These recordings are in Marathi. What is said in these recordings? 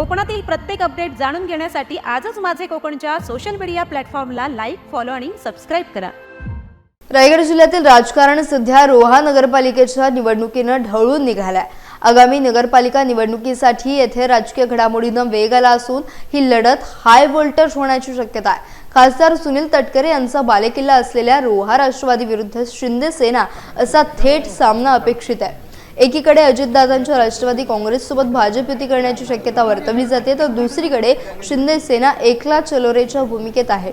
कोकणातील प्रत्येक अपडेट जाणून घेण्यासाठी आजच माझे कोकणच्या सोशल मीडिया प्लॅटफॉर्मला लाईक फॉलो आणि सबस्क्राईब करा. रायगड जिल्ह्यातील राजकारण सध्या रोहा नगरपालिकेच्या निवडणुकीनं ढवळून निघालाय. आगामी नगरपालिका निवडणुकीसाठी येथे राजकीय घडामोडीनं वेग आला असून ही लढत हाय व्होल्टेज होण्याची शक्यता आहे. खासदार सुनील तटकरे यांचा बालेकिल्ला असलेल्या रोहा राष्ट्रवादी विरुद्ध शिंदे सेना असा थेट सामना अपेक्षित आहे. एकीकडे अजितदादांच्या राष्ट्रवादी काँग्रेससोबत भाजप युती करण्याची शक्यता वर्तवली जाते तर दुसरीकडे शिंदे सेना एकला चलोरेच्या भूमिकेत आहे.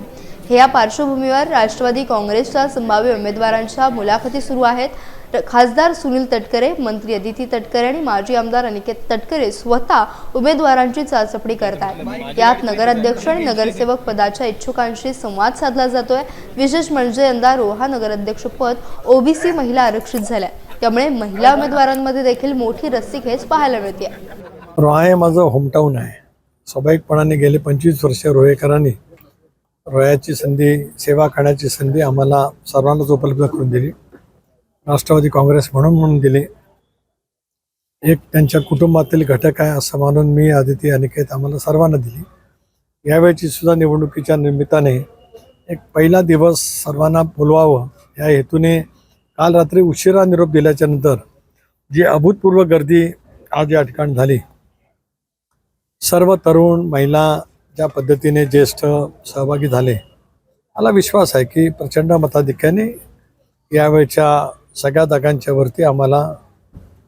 हे या पार्श्वभूमीवर राष्ट्रवादी काँग्रेसच्या संभाव्य उमेदवारांच्या मुलाखती सुरू आहेत. खासदार सुनील तटकरे मंत्री अदिती तटकरे आणि माजी आमदार अनिकेत तटकरे स्वतः उमेदवारांची चाचपणी करतात यात नगराध्यक्ष आणि नगरसेवक पदाच्या इच्छुकांशी संवाद साधला जातोय. विशेष म्हणजे यंदा रोहा नगराध्यक्षपद ओबीसी महिला आरक्षित झाल्या. त्यामुळे महिला उमेदवारांमध्ये देखील मोठी रस्सीखेच पाहायला मिळते. रोहा हे माझं होमटाऊन आहे. स्वाभाविकपणाने गेले पंचवीस वर्ष रोहेकरांनी रोयाची संधी सेवा करण्याची संधी आम्हाला सर्वांनाच उपलब्ध करून दिली. राष्ट्रवादी काँग्रेस म्हणून म्हणून दिली. एक त्यांच्या कुटुंबातील घटक आहे असं मानून मी आदिती अनिकेत आम्हाला सर्वांना दिली. यावेळची सुद्धा निवडणुकीच्या निमित्ताने एक पहिला दिवस सर्वांना बोलवावं या हेतूने काल रात्री उशिरा निरोप दिल्याच्या नंतर जी अभूतपूर्व गर्दी आज या ठिकाणी झाली. सर्व तरुण महिला ज्या पद्धतीने ज्येष्ठ सहभागी झाले मला विश्वास आहे की प्रचंड मताधिक्याने यावेळच्या सगळ्या जागांच्या वरती आम्हाला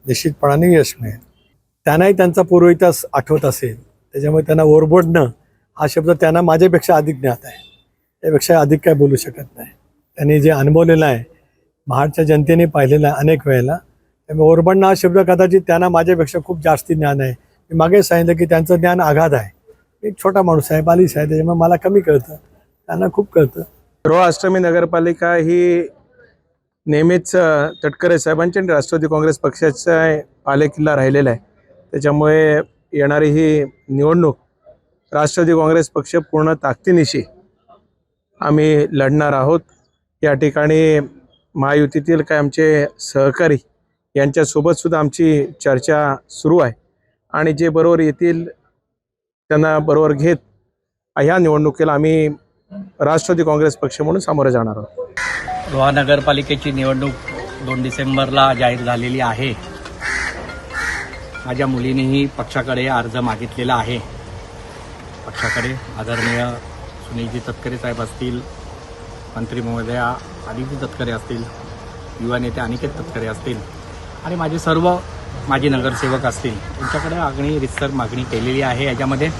निश्चितपणाने यश मिळेल. त्यांनाही त्यांचा पूर्व इतिहास आठवत असेल. त्याच्यामुळे त्यांना ओरबोडणं हा शब्द त्यांना माझ्यापेक्षा अधिक ज्ञात आहे. त्यापेक्षा अधिक काय बोलू शकत नाही. त्यांनी जे अनुभवलेलं आहे महाडच्या जनतेने पाहिलेलं आहे अनेक वेळेला. त्यामुळे ओरबडणं हा शब्द कदाचित त्यांना माझ्यापेक्षा खूप जास्ती ज्ञान आहे. मी मागे सांगितलं की त्यांचं ज्ञान आघात आहे. एक छोटा माणूस आहे बालिश आहे त्याच्यामुळे मला कमी कळतं. त्यांना खूप कळतं. रोहा अष्टमी नगरपालिका ही नेहमीच तटकरे साहेबांच्या आणि राष्ट्रवादी काँग्रेस पक्षाचा पालेकिल्ला राहिलेला आहे. त्याच्यामुळे येणारी ही निवडणूक राष्ट्रवादी काँग्रेस पक्ष पूर्ण ताकदीनिशी आम्ही लढणार आहोत. या ठिकाणी महायुतीतील काय आमचे सहकारी यांच्यासोबतसुद्धा आमची चर्चा सुरू आहे. आणि जे बरोबर येतील त्यांना बरोबर घेत ह्या निवडणुकीला आम्ही राष्ट्रवादी काँग्रेस पक्ष म्हणून सामोरे जाणार आहोत. रोहा नगरपालिकेची निवडणूक दोन डिसेंबरला जाहीर झालेली आहे. माझ्या मुलीनेही पक्षाकडे अर्ज मागितलेला आहे. पक्षाकडे आदरणीय सुनीलजी तटकरे साहेब असतील मंत्री महोदया आदिती तटकरे असतील युवा नेते अनिकेत तटकरे असतील आणि माझे सर्व माजी नगरसेवक असतील त्यांच्याकडे मागणी रितसर मागणी केलेली आहे याच्यामध्ये.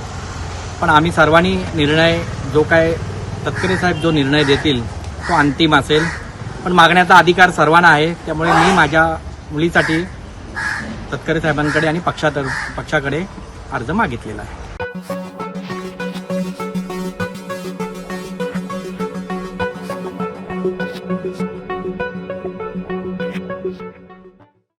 पण आम्ही सर्वांनी निर्णय जो काय तटकरे साहेब जो निर्णय देतील तो अंतिम असेल. पण मागण्याचा अधिकार सर्वांना आहे त्यामुळे मी माझ्या मुलीसाठी तटकरे साहेबांकडे आणि पक्षात पक्षाकडे अर्ज मागितलेला आहे.